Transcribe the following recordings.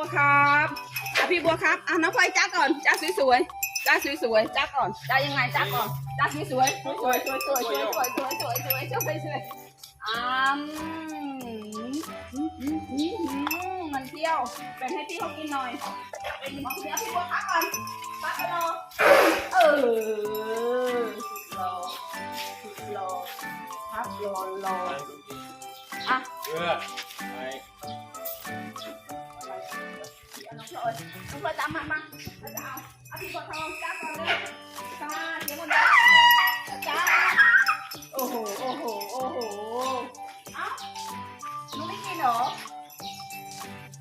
บัวครับอะพี่บัวครับอะน้องพลอยจ้าก่อนจ้าสวยๆจ้าสวยๆจ้าก่อนจ้ายังไงจ้าก่อนจ้าสวยๆสวยๆสวยๆสวยๆสวยๆสวยๆสวยๆสวยๆสวยๆสวยๆสวยๆอ่ามันเที่ยวแบ่งให้พี่เขากินหน่อยเป็นของเดี๋ยวพี่บัวพักก่อนพักไปรอเออรอรอพักรอรออะเออไป rồi đúng rồi tạm mặt mà tao ở thì còn không cá còn đây cá tiếng con đó cá ô hồ ô hồ ô hồ á nó biết gì nữa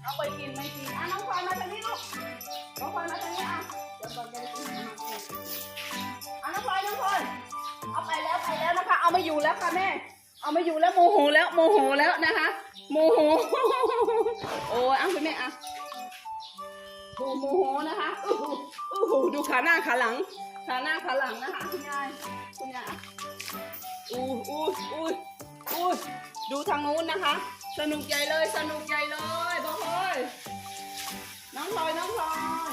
nó quay kìm mày kìm ăn nó khoan nó thằng đi không nó khoan nó thằng đi ăn rồi còn đây ăn nó khoan nó khoan เอาไปแล้วไปแล้วนะคะ เอาไม่อยู่แล้วค่ะแม่ เอาไม่อยู่แล้วโมโหแล้วโมโหแล้วนะคะโมโหโอ้ยอ้าวคุณแม่อะ โอ้โมโหนะคะอู้หูอู้หูดูขาหน้าขาหลัง ขาหน้าขาหลังนะคะคุณยายคุณยายอู้อู้อู้อู้ดูทางนู้นนะคะ สนุกใหญ่เลยสนุกใหญ่เลยบอกเลยน้องพลอยน้องพลอย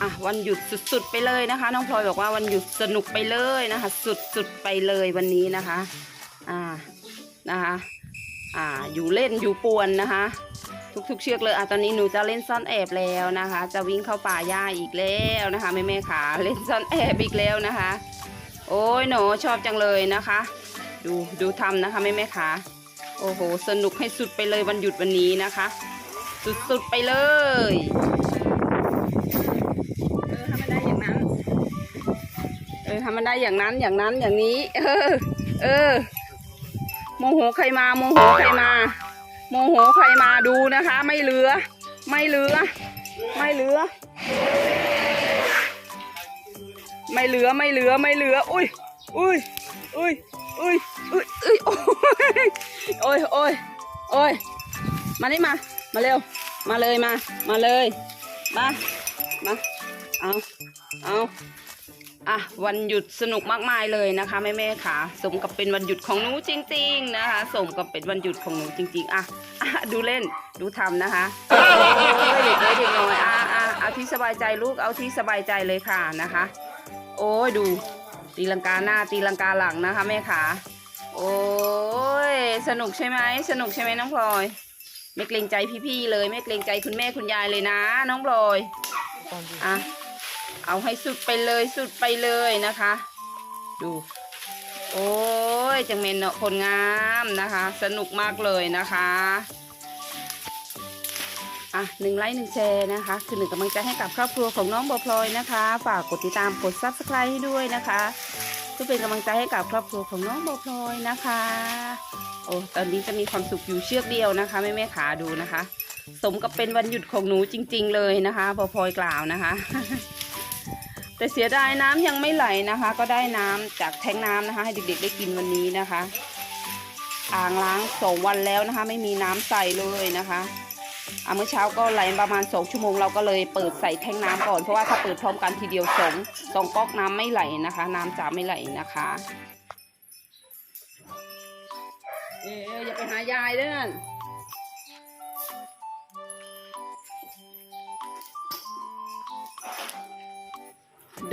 อะวันหยุดสุดๆไปเลยนะคะ น้องพลอยบอกว่าวันหยุดสนุกไปเลยนะคะ สุดๆไปเลยวันนี้นะคะ อ่านะคะ อ่าอยู่เล่นอยู่ป่วนนะคะ ทุกๆเชือกเลยอะตอนนี้หนูจะเล่นซ่อนแอบแล้วนะคะ จะวิ่งเข้าป่าหญ้าอีกแล้วนะคะแม่แม่ขาเล่นซ่อนแอบอีกแล้วนะคะ โอ้ยหนูชอบจังเลยนะคะ ดูดูทำนะคะแม่แม่ขาโอ้โหสนุกให้สุดไปเลยวันหยุดวันนี้นะคะ สุดๆไปเลยเออทำมันได้อย่างนั้นเออทำมันได้อย่างนั้นอย่างนั้นอย่างนี้ เออ เออ โมโหใครมาโมโหใครมาโมโหใครมาดูนะคะ ไม่เหลือ ไม่เหลือ ไม่เหลือ ไม่เหลือไม่เหลือไม่เหลือ อุ้ยอุ้ยอุ้ยอุ้ยอุ้ยอุ้ยโอ้ยโอ้ยโอ้ยมานี่มา มาเร็ว มาเลยมา มาเลย มา มา เอา เอา อะวันหยุดสนุกมากมายเลยนะคะแม่แม่ค่ะ สมกับเป็นวันหยุดของหนูจริง ๆ นะคะ สมกับเป็นวันหยุดของหนูจริง ๆ อะอะดูเล่นดูทำนะคะเด็กเล็กเด็กน้อยอะอะเอาที่สบายใจลูกเอาที่สบายใจเลยค่ะนะคะ โอ้ยดูตีลังกาหน้าตีลังกาหลังนะคะแม่ขาโอ้ยสนุกใช่ไหมสนุกใช่ไหมน้องพลอยไม่เกรงใจพี่ๆเลยไม่เกรงใจคุณแม่คุณยายเลยนะ น้องพลอยอะ เอาให้สุดไปเลยสุดไปเลยนะคะ ดู โอ้ยจังเมนเนาะคนงามนะคะ สนุกมากเลยนะคะอะหนึ่งไลค์หนึ่งแชร์นะคะ คือหนึ่งกำลังใจให้กับครอบครัวของน้องบอพลอยนะคะ ฝากกดติดตามกด subscribe ให้ด้วยนะคะเพื่อเป็นกำลังใจให้กับครอบครัวของน้องบอพลอยนะคะ โอ้ตอนนี้จะมีความสุขอยู่เชือกเดียวนะคะแม่แม่ขาดูนะคะ สมกับเป็นวันหยุดของหนูจริง ๆ เลยนะคะบอพลอยกล่าวนะคะ แต่เสียดายน้ำยังไม่ไหลนะคะ ก็ได้น้ำจากแทงน้ำนะคะ ให้เด็กๆได้กินวันนี้นะคะ อ่างล้างสองวันแล้วนะคะ ไม่มีน้ำใส่เลยนะคะอะเมื่อเช้าก็ไหลประมาณสองชั่วโมงเราก็เลยเปิดใส่แท่งน้ำก่อนเพราะว่าถ้าเปิดพร้อมกันทีเดียวสองสองก๊อกน้ำไม่ไหลนะคะ น้ำจะไม่ไหลนะคะเอ๊อย่าไปหายายเด้อ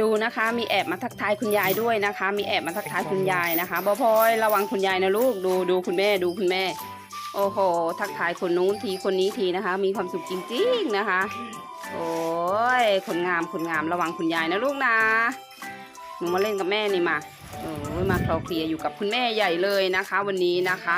ดูนะคะมีแอบมาทักทายคุณยายด้วยนะคะ มีแอบมาทักทายคุณยายนะคะบอพลอยระวังคุณยายนะลูกดูดูคุณแม่ดูคุณแม่ โอ้โห ทักทายคนนู้นทีคนนี้ทีนะคะ มีความสุขจริงๆนะคะ โอ้ยคนงามคนงามระวังคุณยายนะลูกนะหนูมาเล่นกับแม่นี่มาโอ้ยมาคลอเคลียอยู่กับคุณแม่ใหญ่เลยนะคะ วันนี้นะคะ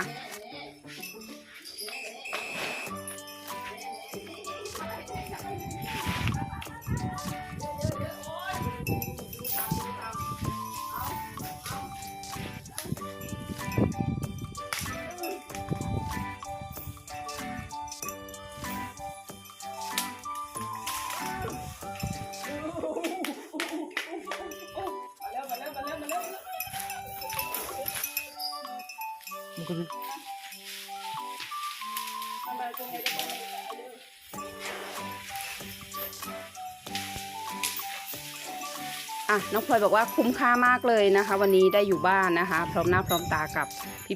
อะน้องพลอยบอกว่าคุ้มค่ามากเลยนะคะ วันนี้ได้อยู่บ้านนะคะ พร้อมหน้าพร้อมตากับ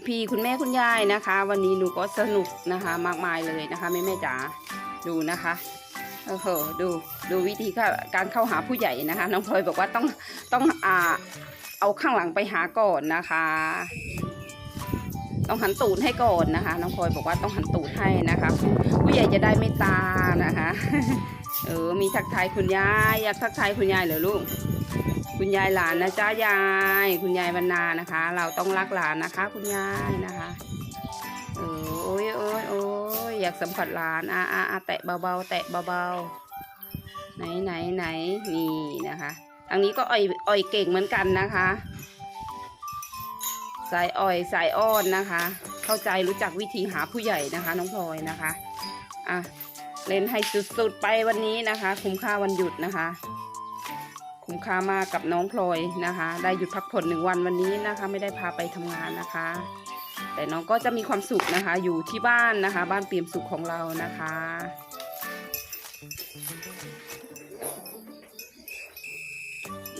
พี่ๆคุณแม่คุณยายนะคะ วันนี้หนูก็สนุกนะคะ มากมายเลยนะคะแม่แม่จ๋าดูนะคะโอ้โหดูดูวิธีการเข้าหาผู้ใหญ่นะคะ น้องพลอยบอกว่าต้องต้องอ่าเอาข้างหลังไปหาก่อนนะคะ ต้องหันตูดให้ก่อนนะคะ น้องพลอยบอกว่าต้องหันตูดให้นะคะ ผู้ใหญ่จะได้ไม่ตานะคะ เออมีทักทายคุณยายอยากทักทายคุณยายเหรอลูกคุณยายหลานนะจ้ายาย คุณยายบรรณานะคะ เราต้องรักหลานนะคะ คุณยายนะคะเออโอ้ยโอ้ยโอ้ยอยากสัมผัสหลานอะอะอะแตะเบาๆแตะเบาๆไหนไหนไหนนี่นะคะทางนี้ก็อ่อยอ่อยเก่งเหมือนกันนะคะ สายอ่อยสายอ้อนนะคะ เข้าใจรู้จักวิธีหาผู้ใหญ่นะคะ น้องพลอยนะคะอะเล่นให้สุดๆไปวันนี้นะคะ คุ้มค่าวันหยุดนะคะ คุ้มค่ามากกับน้องพลอยนะคะ ได้หยุดพักผ่อนหนึ่งวันวันนี้นะคะ ไม่ได้พาไปทำงานนะคะ แต่น้องก็จะมีความสุขนะคะ อยู่ที่บ้านนะคะ บ้านเปี่ยมสุขของเรานะคะ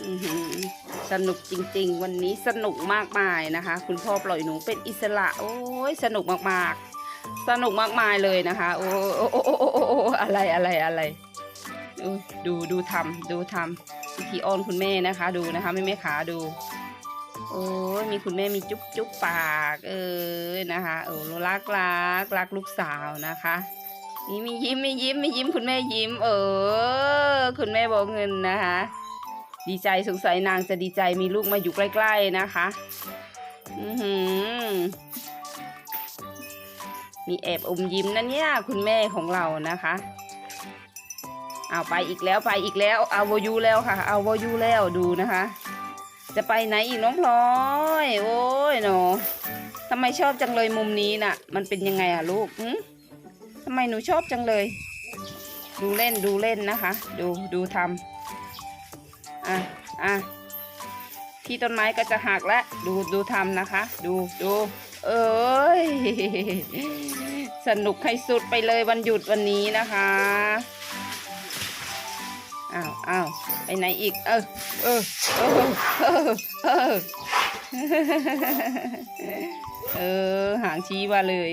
อือหือ สนุกจริง ๆ วันนี้สนุกมากมายนะคะ คุณพ่อปล่อยหนูเป็นอิสระ โอ้ยสนุกมากๆ สนุกมากมายเลยนะคะ โอ้โอ้โอ้โอ้โอ้อะไรอะไรอะไรดูดูทำดูทำวิธีอ้อนคุณแม่นะคะ ดูนะคะแม่แม่ขาดู โอ้ยมีคุณแม่มีจุ๊บจุ๊บปาก เออนะคะโอ้รักรักรักลูกสาวนะคะนี่มียิ้มมียิ้มมียิ้มคุณแม่ยิ้ม เออ คุณแม่บอกเงินนะคะ ดีใจสงสัยนางจะดีใจมีลูกมาอยู่ใกล้ ๆนะคะ อือหือ มีแอบอมยิ้มนะเนี่ย คุณแม่ของเรานะคะเอาไปอีกแล้วไปอีกแล้วเอาวยูแล้วค่ะ เอาวยูแล้วดูนะคะ จะไปไหนอีกน้องพลอย โอ้ยหนอทำไมชอบจังเลยมุมนี้น่ะ มันเป็นยังไงอะลูกหึทำไมหนูชอบจังเลย ดูเล่นดูเล่นนะคะ ดูดูทำ อะที่ต้นไม้ก็จะหักแล้วดูดูทำนะคะ ดูดูเอ้ยสนุกให้สุดไปเลยวันหยุดวันนี้นะคะอ้าวอ้าวไปไหนอีก เออเออเออเออเออหางชี้มาเลย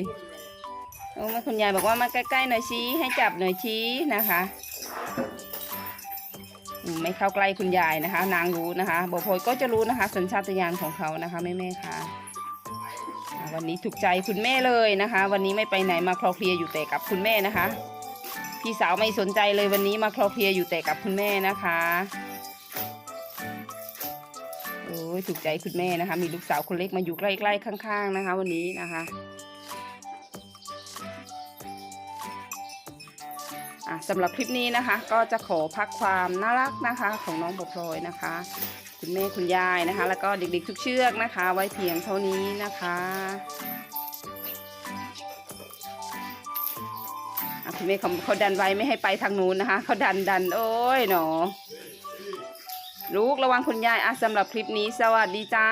โอ้แม่คุณยายบอกว่ามาใกล้ๆหน่อยชี้ให้จับหน่อยชี้นะคะ ไม่เข้าใกล้คุณยายนะคะ นางรู้นะคะบอพลอยก็จะรู้นะคะ สัญชาตญาณของเขานะคะแม่ๆค่ะอ่าวันนี้ถูกใจคุณแม่เลยนะคะ วันนี้ไม่ไปไหนมาคลอเคลียอยู่แต่กับคุณแม่นะคะ พี่สาวไม่สนใจเลยวันนี้มาคลอเคลียอยู่แต่กับคุณแม่นะคะโอ้ยถูกใจคุณแม่นะคะ มีลูกสาวคนเล็กมาอยู่ใกล้ๆข้าง ๆ นะคะ วันนี้นะคะ สำหรับคลิปนี้นะคะ ก็จะขอพักความน่ารักนะคะของน้องบพลอยนะคะ คุณแม่คุณยายนะคะ แล้วก็เด็กๆทุกเชือกนะคะ ไว้เพียงเท่านี้นะคะอะคุณแม่เขาเขาดันไว้ไม่ให้ไปทางนู้นนะคะเขาดันดันโอ้ยหนอลูกระวังคุณยายอะสำหรับคลิปนี้สวัสดีจ้า